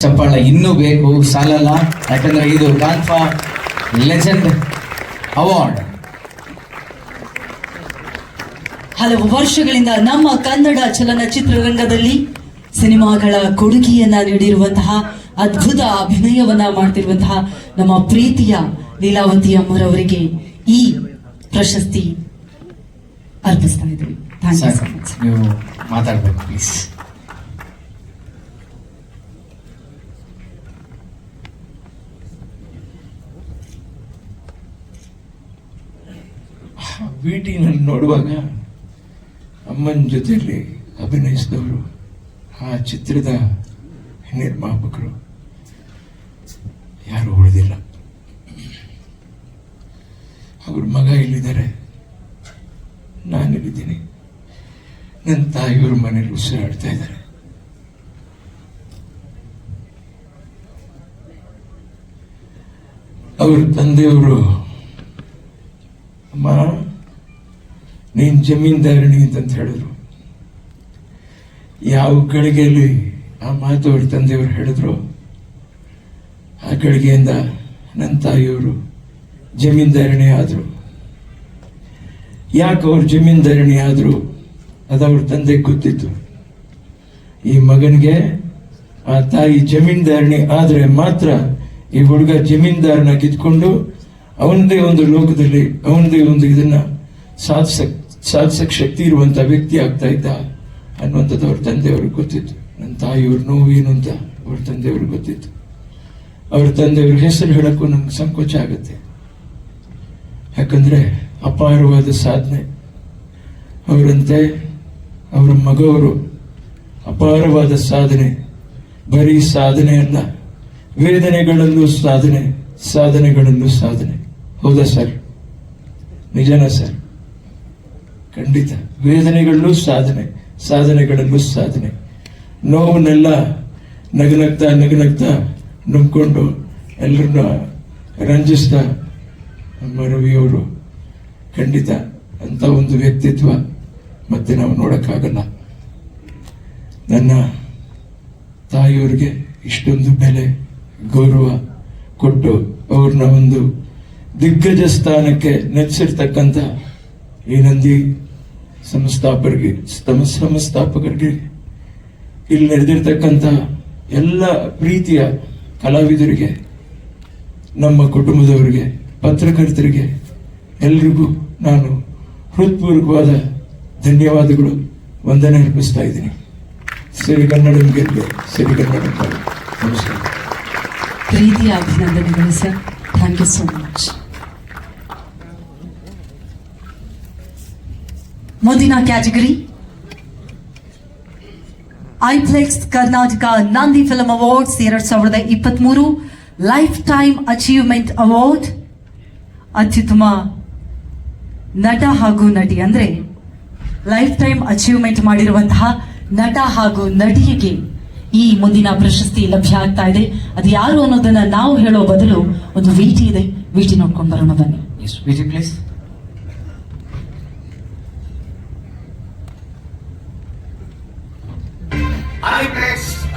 ಚಪ್ಪಾಳ ಇನ್ನೂ ಬೇಕು ಸಾಲಲ್ಲ. ಯಾಕಂದ್ರೆ ಇದು ಕಾನ್ಫಾ ಲೆಜೆಂಡ್ ಅವಾರ್ಡ್ ಹಲವು ವರ್ಷಗಳಿಂದ ನಮ್ಮ ಕನ್ನಡ ಚಲನಚಿತ್ರರಂಗದಲ್ಲಿ ಸಿನಿಮಾಗಳ ಕೊಡುಗೆಯನ್ನ ನೀಡಿರುವಂತಹ ಅದ್ಭುತ ಅಭಿನಯವನ್ನ ಮಾಡ್ತಿರುವಂತಹ ನಮ್ಮ ಪ್ರೀತಿಯ ಲೀಲಾವತಿ ಅಮ್ಮರವರಿಗೆ ಈ ಪ್ರಶಸ್ತಿ ಅರ್ಪಿಸ್ತಾ ಇದ್ದೀವಿ. ಥ್ಯಾಂಕ್ ಯು ಸೊ ಮಚ್ ನೀವು ಮಾತಾಡ್ಬೇಕು ಪ್ಲೀಸ್ ವಿಟಿನಲ್ಲಿ ನೋಡುವಾಗ ಅಮ್ಮನ ಜೊತೆಯಲ್ಲಿ ಅಭಿನಯಿಸಿದವರು ಆ ಚಿತ್ರದ ನಿರ್ಮಾಪಕರು. ಯಾರು ಉಳಿದಿಲ್ಲ. ಅವ್ರ ಮಗ ಇಲ್ಲಿದ್ದಾರೆ ನಾನಿಲ್ಲಿದ್ದೀನಿ ನನ್ನ ತಾಯಿಯವ್ರ ಮನೇಲಿ ಉಸಿರಾಡ್ತಾ ಇದ್ದಾರೆ. ಅವ್ರ ತಂದೆಯವರು, ಅಮ್ಮ ನೀನ್ ಜಮೀನ್ದಾರಣಿ ಅಂತ ಹೇಳಿದ್ರು. ಯಾವ ಗಳಿಗೆಯಲ್ಲಿ ಆ ಮಾತು ಅವ್ರ ತಂದೆಯವರು ಹೇಳಿದ್ರು, ಆ ಗಳಿಗೆಯಿಂದ ನನ್ನ ತಾಯಿಯವರು ಜಮೀನ್ದಾರಣಿ ಆದರು. ಯಾಕೆ ಅವ್ರು ಜಮೀನ್ದಾರಣಿ ಆದರು? ಅದು ಅವ್ರ ತಂದೆಗೆ ಗೊತ್ತಿತ್ತು. ಈ ಮಗನಿಗೆ ಆ ತಾಯಿ ಜಮೀನ್ದಾರಣಿ ಆದರೆ ಮಾತ್ರ ಈ ಹುಡುಗ ಜಮೀನ್ದಾರನ ಕಿತ್ಕೊಂಡು ಅವನದೇ ಒಂದು ಲೋಕದಲ್ಲಿ ಅವನದೇ ಒಂದು ಇದನ್ನು ಸಾಧಿಸಕ್ ಸಾಧಿಸಕ್ ಶಕ್ತಿ ಇರುವಂಥ ವ್ಯಕ್ತಿ ಆಗ್ತಾ ಇದ್ದ ಅನ್ನುವಂಥದ್ದು ಅವ್ರ ತಂದೆಯವ್ರಿಗೆ ಗೊತ್ತಿತ್ತು. ನನ್ನ ತಾಯಿಯವ್ರ ನೋವು ಏನು ಅಂತ ಅವ್ರ ತಂದೆಯವ್ರಿಗೆ ಗೊತ್ತಿತ್ತು. ಅವ್ರ ತಂದೆಯವ್ರ ಹೆಸರು ಹೇಳಕ್ಕೂ ನಮ್ಗೆ ಸಂಕೋಚ ಆಗುತ್ತೆ. ಯಾಕಂದ್ರೆ ಅಪಾರವಾದ ಸಾಧನೆ. ಅವರಂತೆ ಅವರ ಮಗವರು ಅಪಾರವಾದ ಸಾಧನೆ. ಬರೀ ಸಾಧನೆ ಅಲ್ಲ ವೇದನೆಗಳಲ್ಲೂ ಸಾಧನೆ, ಸಾಧನೆಗಳಲ್ಲೂ ಸಾಧನೆ. ಹೌದಾ ಸರ್? ನಿಜನಾ ಸರ್? ಖಂಡಿತ. ವೇದನೆಗಳಲ್ಲೂ ಸಾಧನೆ ಸಾಧನೆಗಳನ್ನು ಸಾಧನೆ. ನೋವನ್ನೆಲ್ಲ ನಗನಗ್ತಾ ನಗನಗ್ತಾ ನುಂಗ್ಕೊಂಡು ಎಲ್ಲರನ್ನ ರಂಜಿಸ್ತಾ ನಮ್ಮ ರವಿಯವರು ಖಂಡಿತ ಅಂತ ಒಂದು ವ್ಯಕ್ತಿತ್ವ ಮತ್ತೆ ನಾವು ನೋಡೋಕ್ಕಾಗಲ್ಲ. ನನ್ನ ತಾಯಿಯವ್ರಿಗೆ ಇಷ್ಟೊಂದು ಬೆಲೆ, ಗೌರವ ಕೊಟ್ಟು ಅವ್ರನ್ನ ಒಂದು ದಿಗ್ಗಜ ಸ್ಥಾನಕ್ಕೆ ನೆಲೆಸಿರ್ತಕ್ಕಂಥ ಈ ನಂದಿ ಸಂಸ್ಥಾಪಕರಿಗೆ ಸಮ ಸಂಸ್ಥಾಪಕರಿಗೆ ಇಲ್ಲಿ ನಡೆದಿರ್ತಕ್ಕಂಥ ಎಲ್ಲ ಪ್ರೀತಿಯ ಕಲಾವಿದರಿಗೆ, ನಮ್ಮ ಕುಟುಂಬದವರಿಗೆ, ಪತ್ರಕರ್ತರಿಗೆ ಎಲ್ರಿಗೂ ನಾನು ಹೃತ್ಪೂರ್ವಕವಾದ ಧನ್ಯವಾದಗಳು. ವಂದನೆ ಅರ್ಪಿಸ್ತಾ ಇದ್ದೀನಿ. ಸರಿ ಕನ್ನಡ ಸರಿ ಕನ್ನಡ ನಮಸ್ಕಾರ. ಪ್ರೀತಿಯ ಅಭಿನಂದನೆಗಳು sir. Thank you so much ಮುಂದಿನ category? ಐಪ್ಲೆಕ್ಸ್ Karnataka Nandi film awards ಎರಡ್ ಸಾವಿರದ ಇಪ್ಪತ್ಮೂರು ಲೈಫ್ ಟೈಮ್ ಅಚೀವ್ಮೆಂಟ್ ಅವಾರ್ಡ್ ಅತ್ಯುತ್ತಮ ನಟ ಹಾಗೂ ನಟಿ ಅಂದ್ರೆ ಲೈಫ್ ಟೈಮ್ ಅಚೀವ್ಮೆಂಟ್ ಮಾಡಿರುವಂತಹ ನಟ ಹಾಗೂ ನಟಿಗೆ ಈ ಮುಂದಿನ ಪ್ರಶಸ್ತಿ ಲಭ್ಯ ಆಗ್ತಾ ಇದೆ. ಅದು ಯಾರು ಅನ್ನೋದನ್ನ ನಾವು ಹೇಳೋ ಬದಲು ಒಂದು ವಿಟಿ ಇದೆ. ವಿಟಿ ನೋಡ್ಕೊಂಡು ಬರೋಣ ಬನ್ನಿ.